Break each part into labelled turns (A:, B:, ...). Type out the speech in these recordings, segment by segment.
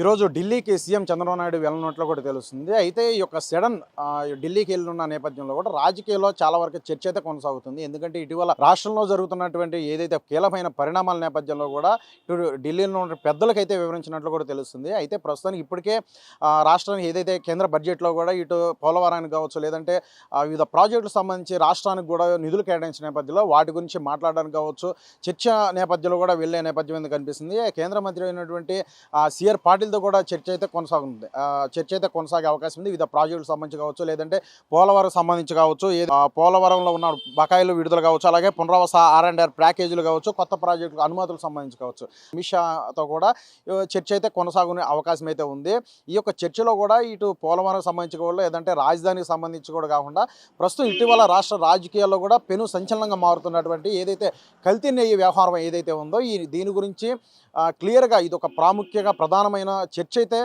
A: ఈరోజు ఢిల్లీకి సీఎం చంద్రబాబు నాయుడు వెళ్ళనున్నట్లు కూడా తెలుస్తుంది. అయితే ఈ యొక్క సడన్ ఢిల్లీకి వెళ్ళిన నేపథ్యంలో కూడా రాజకీయాల్లో చాలా వరకు చర్చ అయితే కొనసాగుతుంది. ఎందుకంటే ఇటీవల రాష్ట్రంలో జరుగుతున్నటువంటి ఏదైతే కీలకమైన పరిణామాల నేపథ్యంలో కూడా ఇటు ఢిల్లీలో ఉన్న పెద్దలకైతే వివరించినట్లు కూడా తెలుస్తుంది. అయితే ప్రస్తుతానికి ఇప్పటికే రాష్ట్రానికి ఏదైతే కేంద్ర బడ్జెట్లో కూడా ఇటు పోలవరానికి కావచ్చు లేదంటే వివిధ ప్రాజెక్టులకు సంబంధించి రాష్ట్రానికి కూడా నిధులు కేటాయించిన నేపథ్యంలో వాటి గురించి మాట్లాడడానికి కావచ్చు చర్చ నేపథ్యంలో కూడా వెళ్ళే నేపథ్యం కనిపిస్తుంది? కేంద్ర మంత్రి అయినటువంటి సిఆర్ పార్టీలతో కూడా చర్చ అయితే కొనసాగుతుంది. చర్చ అయితే కొనసాగే అవకాశం ఉంది. వివిధ ప్రాజెక్టులకు సంబంధించి కావచ్చు లేదంటే పోలవరం సంబంధించి కావచ్చు పోలవరంలో ఉన్న బకాయిలు విడుదల కావచ్చు అలాగే పునరావాస ఆర్ అండ్ ఆర్ ప్యాకేజీలు కావచ్చు కొత్త ప్రాజెక్టులకు అనుమతులకు సంబంధించి కావచ్చు. అమిత్ షాతో కూడా చర్చ అయితే కొనసాగునే అవకాశం అయితే ఉంది. ఈ యొక్క చర్చలో కూడా ఇటు పోలవరం సంబంధించి కూడా లేదంటే రాజధానికి సంబంధించి కూడా కాకుండా ప్రస్తుతం ఇటీవల రాష్ట్ర రాజకీయాల్లో కూడా పెను సంచలనంగా మారుతున్నటువంటి ఏదైతే కల్తీ నెయ్యి వ్యవహారం ఏదైతే ఉందో ఈ దీని గురించి క్లియర్గా ఇది ఒక ప్రాముఖ్యంగా ప్రధానమైన చర్చ అయితే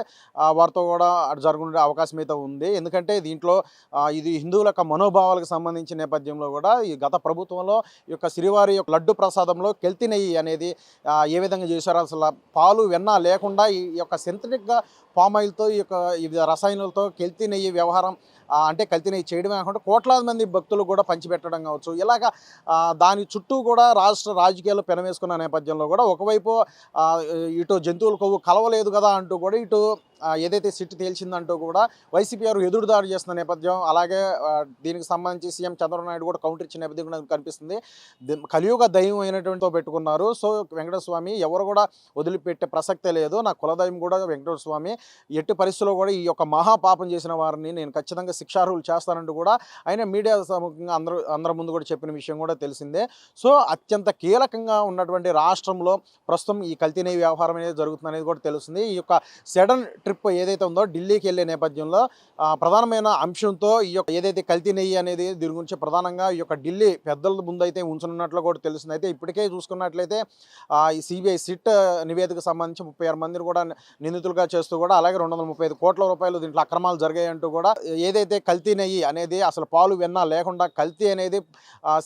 A: వారితో కూడా అటు జరుగుండే అవకాశం అయితే ఉంది. ఎందుకంటే దీంట్లో ఇది హిందువుల యొక్క మనోభావాలకు సంబంధించిన నేపథ్యంలో కూడా ఈ గత ప్రభుత్వంలో ఈ యొక్క శ్రీవారి యొక్క లడ్డు ప్రసాదంలో కెల్తి నెయ్యి అనేది ఏ విధంగా చేశారో అసలు పాలు వెన్న లేకుండా ఈ యొక్క సింథటిక్గా పామ్ ఆయిల్తో ఈ యొక్క వివిధ రసాయనాలతో కల్తీ నెయ్యి వ్యవహారం అంటే కల్తీ నెయ్యి చేయడమే కాకుండా కోట్లాది మంది భక్తులు కూడా పంచిపెట్టడం కావచ్చు. ఇలాగ దాని చుట్టూ కూడా రాష్ట్ర రాజకీయాలు పెనవేసుకున్న నేపథ్యంలో కూడా ఒకవైపు ఇటు జంతువుల కొవ్వు కలవలేదు కదా అంటూ కూడా ఇటు ఏదైతే సిట్ తేల్చిందంటూ కూడా వైసీపీ గారు ఎదురుదాడి చేస్తున్న నేపథ్యం అలాగే దీనికి సంబంధించి సీఎం చంద్రబాబు నాయుడు కూడా కౌంటర్ ఇచ్చిన నేపథ్యం కూడా కనిపిస్తుంది. కలియుగ దైవం అయినటువంటి పెట్టుకున్నారు. సో వెంకటస్వామి ఎవరు కూడా వదిలిపెట్టే ప్రసక్తే లేదు. నా కులదైవం కూడా వెంకటేశ్వర స్వామి. ఎట్టి పరిస్థితుల్లో కూడా ఈ యొక్క మహాపాపం చేసిన వారిని నేను ఖచ్చితంగా శిక్షార్హులు చేస్తానంటూ కూడా ఆయన మీడియా సముఖంగా అందరూ అందరి ముందు కూడా చెప్పిన విషయం కూడా తెలిసిందే. సో అత్యంత కీలకంగా ఉన్నటువంటి రాష్ట్రంలో ప్రస్తుతం ఈ కల్తీ నెయ్యి వ్యవహారం అనేది జరుగుతుంది అనేది కూడా తెలుస్తుంది. ఈ యొక్క సడన్ ట్రిప్ ఏదైతే ఉందో ఢిల్లీకి వెళ్ళే నేపథ్యంలో ప్రధానమైన అంశంతో ఈ యొక్క ఏదైతే కల్తీ నెయ్యి అనేది దీని గురించి ప్రధానంగా ఈ యొక్క ఢిల్లీ పెద్దల ముందు అయితే ఉంచనున్నట్లు కూడా తెలుస్తుంది. అయితే ఇప్పటికే చూసుకున్నట్లయితే ఈ సిబిఐ సిట్ నివేదిక సంబంధించి ముప్పై ఆరు మందిని కూడా నిందితులుగా చేస్తూ కూడా అలాగే రెండు వందల ముప్పై ఐదు కోట్ల రూపాయలు దీంట్లో అక్రమాలు జరిగాయంటూ కూడా ఏదైతే కల్తీ నెయ్యి అనేది అసలు పాలు వెన్న లేకుండా కల్తీ అనేది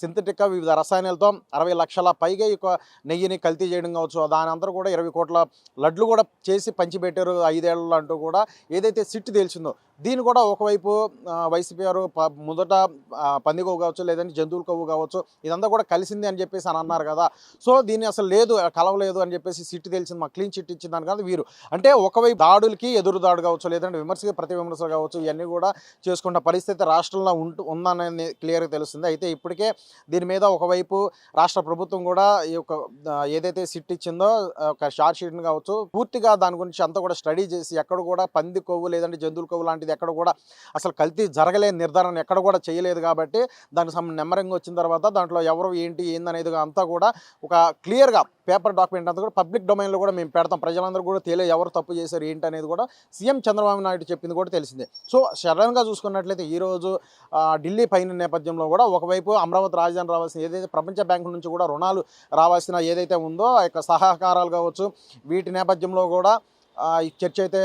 A: సింథటిక్గా వివిధ రసాయనాలతో అరవై లక్షల పైగా ఈ నెయ్యిని కల్తీ చేయడం కావచ్చు. దాని అందరూ కూడా ఇరవై కోట్ల లడ్లు కూడా చేసి పంచిపెట్టారు ఐదేళ్ళు అంటూ కూడా ఏదైతే సిట్ తేల్చిందో దీన్ని కూడా ఒకవైపు వైసీపీ గారు మొదట ఆ, పంది కొవ్వు కావచ్చు లేదంటే జంతువుల కొవ్వు కావచ్చు ఇదంతా కూడా కలిసింది అని చెప్పేసి అని అన్నారు కదా. సో దీన్ని అసలు లేదు కలవలేదు అని చెప్పేసి సిట్ తెలిసింది మా క్లీన్ చిట్ ఇచ్చింది దాని కాదు వీరు. అంటే ఒకవైపు దాడులకి ఎదురు ఎదురుదాడు కావచ్చు లేదంటే విమర్శకి ప్రతి విమర్శలు కావచ్చు ఇవన్నీ కూడా చేసుకున్న పరిస్థితి రాష్ట్రంలో ఉంటూ ఉందనేది క్లియర్గా తెలుస్తుంది. అయితే ఇప్పటికే దీని మీద ఒకవైపు రాష్ట్ర ప్రభుత్వం కూడా ఈ యొక్క ఏదైతే సిట్ ఇచ్చిందో ఒక షార్ట్ షీట్ని కావచ్చు పూర్తిగా దాని గురించి అంతా కూడా స్టడీ చేసి ఎక్కడ కూడా పంది కొవ్వు లేదంటే జంతువుల కొవ్వు లాంటిది ఎక్కడ కూడా అసలు కల్తీ జరగలేని నిర్ధారణ ఎక్కడ కూడా చేయలేదు కాబట్టి దానికి సంబంధించిన నెంబరింగ్ వచ్చిన తర్వాత దాంట్లో ఎవరు ఏంటి ఏందనేది అంతా కూడా ఒక క్లియర్గా పేపర్ డాక్యుమెంట్ అంతా కూడా పబ్లిక్ డొమైన్లో కూడా మేము పెడతాం. ప్రజలందరూ కూడా తెలియ ఎవరు తప్పు చేశారు ఏంటి అనేది కూడా సీఎం చంద్రబాబు నాయుడు చెప్పింది కూడా తెలిసిందే. సో సడన్గా చూసుకున్నట్లయితే ఈరోజు ఢిల్లీ పైన నేపథ్యంలో కూడా ఒకవైపు అమరావతి రాజధాని రావాల్సిన ఏదైతే ప్రపంచ బ్యాంకు నుంచి కూడా రుణాలు రావాల్సిన ఏదైతే ఉందో ఆ యొక్క సహకారాలు కావచ్చు వీటి నేపథ్యంలో కూడా చర్చ అయితే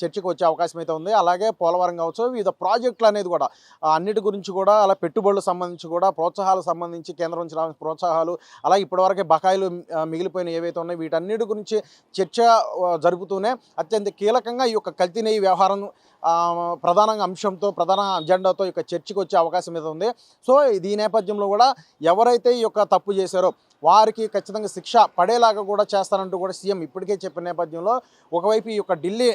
A: చర్చకు వచ్చే అవకాశం అయితే ఉంది. అలాగే పోలవరం కావచ్చు వివిధ ప్రాజెక్టులు అనేది కూడా అన్నిటి గురించి కూడా అలా పెట్టుబడులకు సంబంధించి కూడా ప్రోత్సాహాలకు సంబంధించి కేంద్రం నుంచి రావాల్సిన ప్రోత్సాహాలు అలాగే ఇప్పటివరకు బకాయిలు మిగిలిపోయిన ఏవైతే ఉన్నాయో వీటన్నిటి గురించి చర్చ జరుగుతూనే జరుపుతూనే అత్యంత కీలకంగా ఈ యొక్క కల్తీ నెయ్యి వ్యవహారం ప్రధాన ప్రధానంగా అంశంతో ప్రధాన అజెండాతో ఈ యొక్క చర్చకు వచ్చే అవకాశం అయితే ఉంది. సో ఇది ఈ నేపథ్యంలో కూడా ఎవరైతే ఈ యొక్క తప్పు చేశారో వారికి ఖచ్చితంగా శిక్ష పడేలాగా కూడా చేస్తారంటూ కూడా సీఎం ఇప్పటికే చెప్పిన నేపథ్యంలో ఒక ఒకవైపు ఈ యొక్క ఢిల్లీ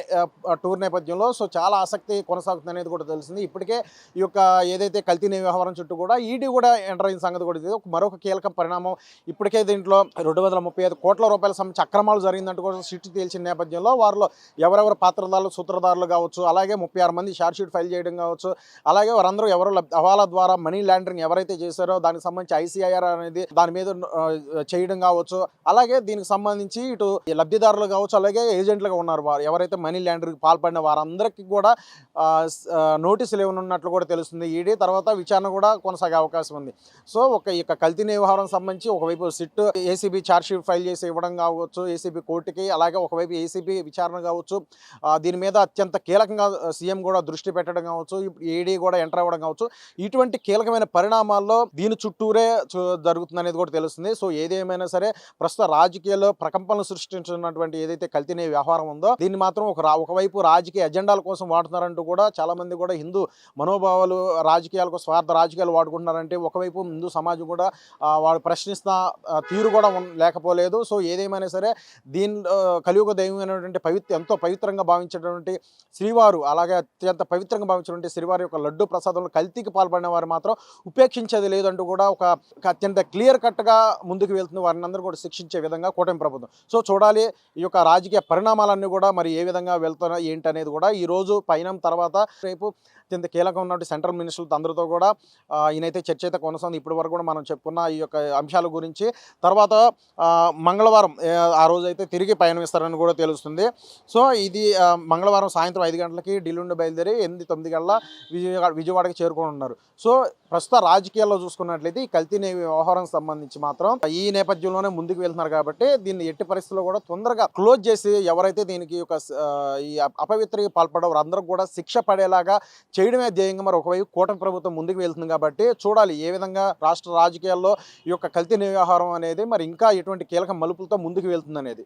A: టూర్ నేపథ్యంలో సో చాలా ఆసక్తి కొనసాగుతుంది అనేది కూడా తెలిసింది. ఇప్పటికే ఈ యొక్క ఏదైతే కల్తీ వ్యవహారం చుట్టూ కూడా ఈడీ కూడా ఎంటర్ అయిన సంగతి కూడా ఇది మరొక కీలక పరిణామం ఇప్పటికే దీంట్లో రెండు వందల ముప్పై ఐదు కోట్ల రూపాయల సంబంధించి అక్రమాలు జరిగిందంటూ కూడా సిట్ తేల్చిన నేపథ్యంలో వారిలో ఎవరెవరు పాత్రదారులు సూత్రధారులు కావచ్చు అలాగే ముప్పై ఆరు మంది షార్ట్ షీట్ ఫైల్ చేయడం కావచ్చు అలాగే వారందరూ ఎవరు లబ్- హవాలా ద్వారా మనీ లాండరింగ్ ఎవరైతే చేశారో దానికి సంబంధించి ఐసీఐఆర్ అనేది దాని మీద చేయడం కావచ్చు అలాగే దీనికి సంబంధించి ఇటు లబ్ధిదారులు కావచ్చు అలాగే ఏజెంట్లుగా ఉన్నారు వారు. ఎవరైతే మనీ ల్యాండర్కి పాల్పడిన వారందరికీ కూడా ఆ, స- నోటీసులు ఇవ్వనున్నట్లు కూడా తెలుస్తుంది. ఈడీ తర్వాత విచారణ కూడా కొనసాగే అవకాశం ఉంది. సో ఒక ఈ యొక్క కల్తీ వ్యవహారం సంబంధించి ఒకవైపు సిట్ ఏసీబీ ఛార్జ్షీట్ ఫైల్ చేసి ఇవ్వడం కావచ్చు ఏసీబీ కోర్టుకి అలాగే ఒకవైపు ఏసీబీ విచారణ కావచ్చు దీని మీద అత్యంత కీలకంగా సీఎం కూడా దృష్టి పెట్టడం కావచ్చు ఈడీ కూడా ఎంటర్ అవ్వడం కావచ్చు. ఇటువంటి కీలకమైన పరిణామాల్లో దీని చుట్టూరే జరుగుతుంది అనేది కూడా తెలుస్తుంది. సో ఏదేమైనా సరే ప్రస్తుత రాజకీయాల్లో ప్రకంపనలు సృష్టించినటువంటి ఏదైతే కల్తీనే వ్యవహారం ఉందో దీన్ని మాత్రం ఒక ఒకవైపు రాజకీయ ఎజెండాల కోసం వాడుతున్నారంటూ కూడా చాలా మంది కూడా హిందూ మనోభావాలు రాజకీయాలకు స్వార్థ రాజకీయాలు వాడుకుంటున్నారంటే ఒకవైపు హిందూ సమాజం కూడా వాడు ప్రశ్నిస్తున్న తీరు కూడా లేకపోలేదు. సో ఏదేమైనా సరే దీని కలియుగ కలియుగ దైవమైనటువంటి పవిత్ర ఎంతో పవిత్రంగా భావించేటువంటి శ్రీవారు అలాగే అత్యంత పవిత్రంగా భావించినటువంటి శ్రీవారి యొక్క లడ్డు ప్రసాదంలో కల్తీకి పాల్పడిన వారు మాత్రం ఉపేక్షించేది లేదంటూ కూడా ఒక ఒక అత్యంత క్లియర్ కట్గా ముందుకు వెళ్తుంది వారిని అందరూ కూడా శిక్షించే విధంగా కూటమి ప్రభుత్వం. సో చూడాలి ఈ యొక్క రాజకీయ పరిణామాలన్నీ కూడా మరి ఏ విధంగా వెళ్తున్నా ఏంటి అనేది కూడా ఈ రోజు తర్వాత రేపు అత్యంత కీలకం ఉన్నటువంటి సెంట్రల్ మినిస్టర్లతో అందరితో కూడా ఈయనైతే చర్చ అయితే కొనసాగింది. ఇప్పటి వరకు కూడా మనం చెప్పుకున్న ఈ యొక్క అంశాల గురించి. తర్వాత మంగళవారం ఆ రోజు అయితే తిరిగి పయనమిస్తారని కూడా తెలుస్తుంది. సో ఇది మంగళవారం సాయంత్రం ఐదు గంటలకి ఢిల్లీ నుండి బయలుదేరి ఎనిమిది తొమ్మిది గంటల విజయవాడ విజయవాడకి చేరుకొని ఉన్నారు సో ప్రస్తుత రాజకీయాల్లో చూసుకున్నట్లయితే ఈ కల్తీ వ్యవహారం సంబంధించి మాత్రం ఈ నేపథ్యంలోనే ముందుకు వెళ్తున్నారు కాబట్టి దీన్ని ఎట్టి పరిస్థితుల్లో కూడా తొందరగా క్లోజ్ చేసి ఎవరైతే దీనికి ఒక ఈ అపవిత్రికి అపవిత్రకి వారందరూ కూడా శిక్ష పడేలాగా చేయడమే ధ్యేయంగా మరి ఒకవైపు కూటమి ప్రభుత్వం ముందుకు వెళ్తుంది కాబట్టి చూడాలి ఏ విధంగా రాష్ట్ర రాజకీయాల్లో ఈ యొక్క కల్తీ వ్యవహారం అనేది మరి ఇంకా ఎటువంటి కీలక మలుపులతో ముందుకు వెళ్తుంది అనేది